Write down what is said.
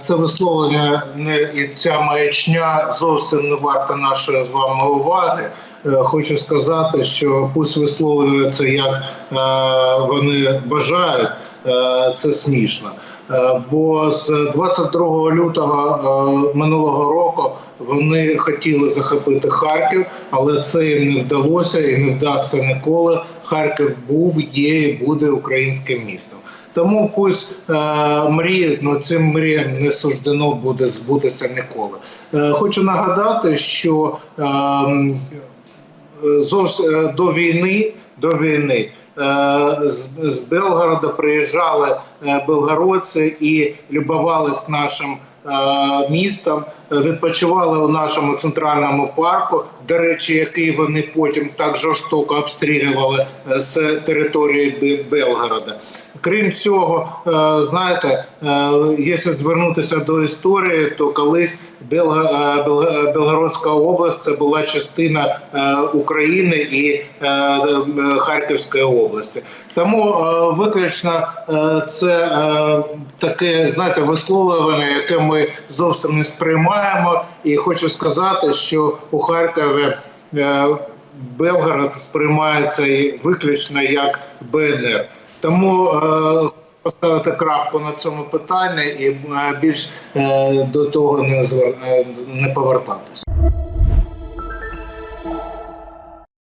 Це висловлення не і ця маячня зовсім не варта нашої з вами уваги. Е, Хочу сказати, що пусть висловлюється як е, вони бажають, е, це смішно. Бо з 22 лютого минулого року вони хотіли захопити Харків, але це їм не вдалося і не вдасться ніколи. Харків був, є і буде українським містом. Тому пусть е, мріють, але цим мріям не суждено буде збутися ніколи. Е, хочу нагадати, що е, зовс- е, до війни, до війни е, з, з Белгорода приїжджали е, белгородці і любувались нашим містом, е, відпочивали у нашому центральному парку. До речі, який вони потім так жорстоко обстрілювали е, з території Белгорода. Крім цього, е, знаєте, якщо звернутися до історії, то колись Белгородська область це була частина України і Харківської області. Тому виключно це таке, знаєте, висловлювання, яке ми зовсім не сприймаємо. І хочу сказати, що у Харкові. е, Белгород сприймається виключно як БНР. Тому е, поставити крапку на цьому питанні і е, більш до того не не повертатися.